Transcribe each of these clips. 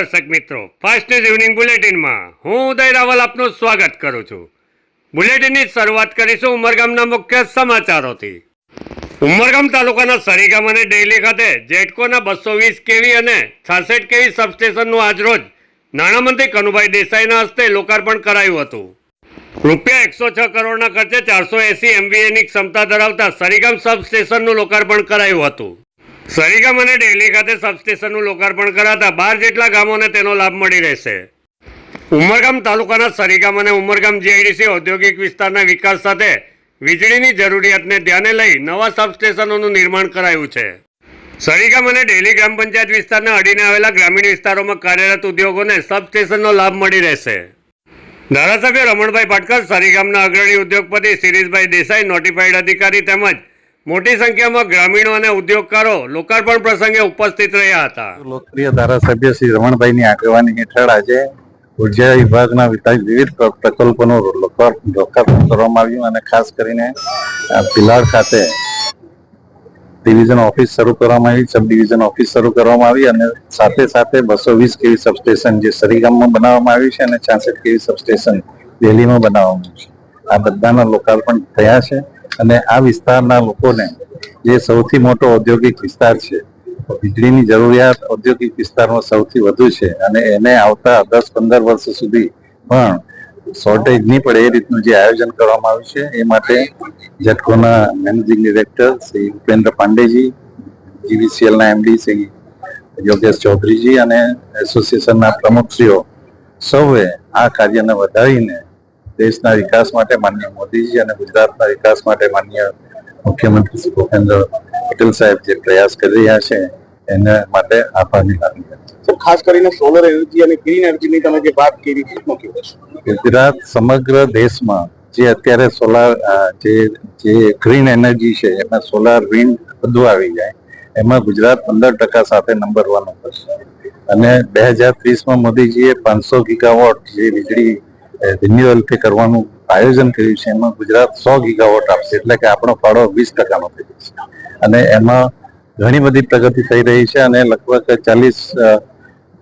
દર્શક મિત્રો fast news evening બુલેટિનમાં હું ઉદય રાવલ આપનું સ્વાગત કરું છું. બુલેટિનની શરૂઆત કરીશું ઉમરગામના મુખ્ય સમાચારોથી. ઉમરગામ તાલુકાના સરીગામ અને ડેલી ખાતે જેટકોના બસો વીસ કેવી અને છાસઠ કેવી સબસ્ટેશનનું આજરોજ નાણામંત્રી કનુભાઈ દેસાઈના હસ્તે લોકાર્પણ કરાયું હતું. રૂપિયા એકસો છ કરોડના ખર્ચે ચારસો એસી એમવીએની ક્ષમતા ધરાવતા સરીગામ સબસ્ટેશનનું લોકાર્પણ કરાયું હતું. સરીગામ અને ડેલી ખાતે સબસ્ટેશનનું લોકાર્પણ કરાતા બાર જેટલા ગામોને તેનો લાભ મળી રહેશે. ઉમરગામ તાલુકાના સરીગામ અને ઉમરગામ જીઆઈડીસી ઔદ્યોગિક વિસ્તારના વિકાસ સાથે વીજળીની જરૂરિયાતને ધ્યાને લઈ નવા સબસ્ટેશનોનું નિર્માણ કરાયું છે. સરીગામ અને ડેલી ગ્રામ પંચાયત વિસ્તારને અડીને આવેલા ગ્રામીણ વિસ્તારોમાં કાર્યરત ઉદ્યોગોને સબસ્ટેશનનો લાભ મળી રહેશે. ધારાસભ્ય રમણભાઈ પાટકર સરીગામના અગ્રણી ઉદ્યોગપતિ શિરીષભાઈ દેસાઈ નોટિફાઈડ અધિકારી તેમજ મોટી સંખ્યામાં ગ્રામીણો અને ઉદ્યોગકારો લોકાર્પણ પ્રસંગે ઉપસ્થિત રહ્યા હતા. લોકપ્રિય ધારાસભ્ય શ્રી રમણભાઈની આગેવાની હેઠળ આજે ઊર્જા વિભાગના વિવિધ પ્રકલ્પોનું લોકાર્પણ કરવામાં આવ્યું અને ખાસ કરીને પિલાડ ખાતે ડિવિઝન ઓફિસ શરૂ કરવામાં આવી, સબ ડિવિઝન ઓફિસ શરૂ કરવામાં આવી અને સાથે સાથે બસો વીસ કેવી સબસ્ટેશન જે સરીગામમાં બનાવવામાં આવ્યું છે અને છાસઠ કેવી સબસ્ટેશન દિલ્હીમાં બનાવવામાં આવ્યું છે. આ બધાના લોકાર્પણ થયા છે. અને આ વિસ્તારના લોકોને જે સૌથી મોટો ઔદ્યોગિક વિસ્તાર છે, વીજળીની જરૂરિયાત ઔદ્યોગિક વિસ્તારમાં સૌથી વધુ છે અને એને આવતા દસ પંદર વર્ષ સુધી પણ શોર્ટેજ નહીં પડે એ રીતનું જે આયોજન કરવામાં આવ્યું છે, એ માટે જટકોના મેનેજિંગ ડિરેક્ટર શ્રી ઉપેન્દ્ર પાંડેજી જીવીસીએલના એમડી શ્રી યોગેશ ચૌધરીજી અને એસોસિએશનના પ્રમુખશ્રીઓ સૌએ આ કાર્યને વધારીને દેશના વિકાસ માટે માન્ય મોદીજી અને ગુજરાતના વિકાસ માટે માન્ય મુખ્યમંત્રી શ્રી ભૂપેન્દ્ર પટેલ સાહેબ જે પ્રયાસ કરી રહ્યા છે એને માટે આભારની લાગણી ખાસ કરીને સોલર એનર્જી અને ગ્રીન એનર્જીની તમે જે વાત કરી ગુજરાત સમગ્ર દેશમાં જે અત્યારે સોલાર જે જે ગ્રીન એનર્જી છે એમાં સોલાર વિન્ડ બધું આવી જાય એમાં ગુજરાત પંદર ટકા સાથે નંબર વન ઉપર છે. અને બે હજાર ત્રીસમાં મોદીજીએ પાંચસો ગીગાવોટ જે વીજળી રિન્યુઅલથી કરવાનું આયોજન કર્યું છે. એમાં ગુજરાત સો ગીગાવોટ આપશે. એટલે કે આપણો ફાળો વીસ ટકાનો થઈ જશે અને એમાં ઘણી બધી પ્રગતિ થઈ રહી છે અને લગભગ ચાલીસ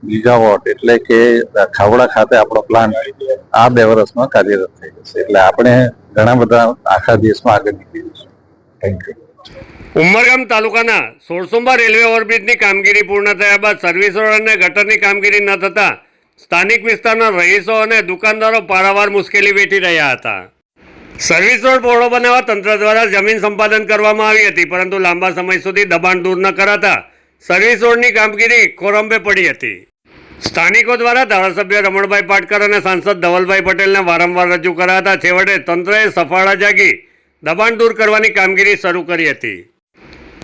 ગીગાવોટ એટલે કે ખાવડા ખાતે આપણો પ્લાન્ટ આ બે વર્ષમાં કાર્યરત થઈ જશે એટલે આપણે ઘણા બધા આખા દેશમાં આગળ નીકળી જઈશું. થેન્ક યુ ઉમરગામ તાલુકાના સોળસુંબા રેલવે ઓવરબ્રિજની કામગીરી પૂર્ણ થયા બાદ સર્વિસ રોડ અને ગટરની કામગીરી ન થતા સ્થાનિક વિસ્તારના રહીશો અને દુકાનદારો પારાવાર મુશ્કેલી વેઠી રહ્યા હતા. સર્વિસ રોડ પહોળો બનાવવા તંત્ર દ્વારા જમીન સંપાદન કરવામાં આવી હતી, પરંતુ લાંબા સમય સુધી દબાણ દૂર ન કરાતા સર્વિસ રોડની કામગીરી ખોરંબે પડી હતી. સ્થાનિકો દ્વારા ધારાસભ્ય રમણભાઈ પાટકર અને સાંસદ ધવલભાઈ પટેલને વારંવાર રજૂ કરાતા છેવટે તંત્રએ સફાળા જાગી દબાણ દૂર કરવાની કામગીરી શરૂ કરી હતી.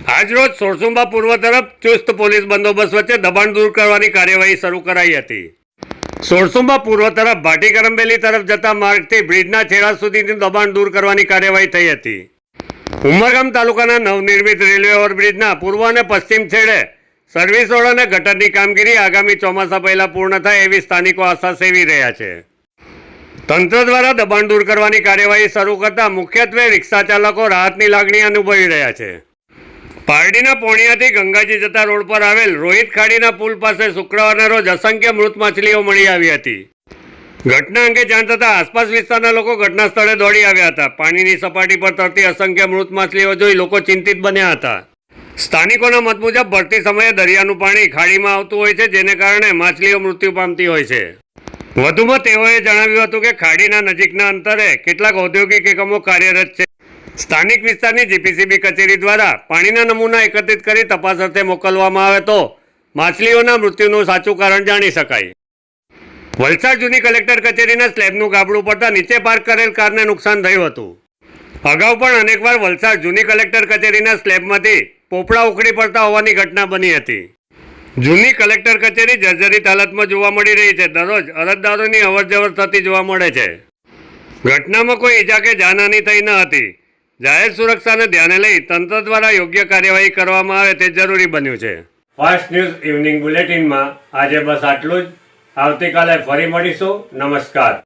આજરોજ સોરસુંબા પૂર્વ તરફ ચુસ્ત પોલીસ બંદોબસ્ત વચ્ચે દબાણ દૂર કરવાની કાર્યવાહી શરૂ કરાઈ હતી. સોરસુંબા પૂર્વ તરફ ભાટી કરંબેલી તરફ જતા માર્ગથી બ્રિજના છેડા સુધીની દબાણ દૂર કરવાની કાર્યવાહી થઈ હતી. ઉમરગામ તાલુકાના નવનિર્મિત રેલવે ઓવરબ્રિજના પૂર્વ અને પશ્ચિમ છેડે સર્વિસ રોડ અને ગટરની કામગીરી આગામી ચોમાસા પહેલા પૂર્ણ થાય એવી સ્થાનિકો આશા સેવી રહ્યા છે. તંત્ર દ્વારા દબાણ દૂર કરવાની કાર્યવાહી શરૂ કરતા મુખ્યત્વે રિક્ષા ચાલકો રાહતની લાગણી અનુભવી રહ્યા છે. પારડીના પોણિયાથી ગંગાજી જતા રોડ પર આવેલ રોહિત ખાડીના પુલ પાસે શુક્રવારના રોજ અસંખ્ય મૃત માછલીઓ મળી આવી હતી. ઘટના અંગે જાણ થતાં આસપાસ વિસ્તારના લોકો ઘટના સ્થળે દોડી આવ્યા હતા. પાણીની સપાટી પર તરતી અસંખ્ય મૃત માછલીઓ જોઈ લોકો ચિંતિત બન્યા હતા. સ્થાનિકોના મત મુજબ ભરતી સમયે દરિયાનું પાણી ખાડીમાં આવતું હોય છે, જેને કારણે માછલીઓ મૃત્યુ પામતી હોય છે. વધુમાં તેઓએ જણાવ્યું હતું કે ખાડીના નજીકના અંતરે કેટલાક ઔદ્યોગિક એકમો કાર્યરત છે. સ્થાનિક વિસ્તારની જીપીસીબી કચેરી દ્વારા પાણીના નમૂના એકત્રિત કરી તપાસ અર્થે મોકલવામાં આવે તો માછલીઓના મૃત્યુનું સાચું કારણ જાણી શકાય. વલસાડ જૂની કલેક્ટર કચેરીના સ્લેબનું ગાબડું પડતા નીચે પાર્ક કરેલ કારને નુકસાન થયું હતું. અગાઉ પણ અનેકવાર વલસાડ જૂની કલેક્ટર કચેરીના સ્લેબમાંથી પોપડા ઉખડી પડતા હોવાની ઘટના બની હતી. જૂની કલેક્ટર કચેરી જર્જરિત હાલતમાં જોવા મળી રહી છે. દરરોજ અરજદારોની અવરજવર થતી જોવા મળે છે. ઘટનામાં કોઈ ઈજા કે જાનહાની થઈ ન હતી. જાહેર સુરક્ષાને ધ્યાને લઈ તંત્ર દ્વારા યોગ્ય કાર્યવાહી કરવામાં આવે તે જરૂરી બન્યું છે. ફાસ્ટ ન્યૂઝ ઇવનિંગ બુલેટિનમાં આજે બસ આટલું જ. આવતીકાલે ફરી મળીશું. નમસ્કાર.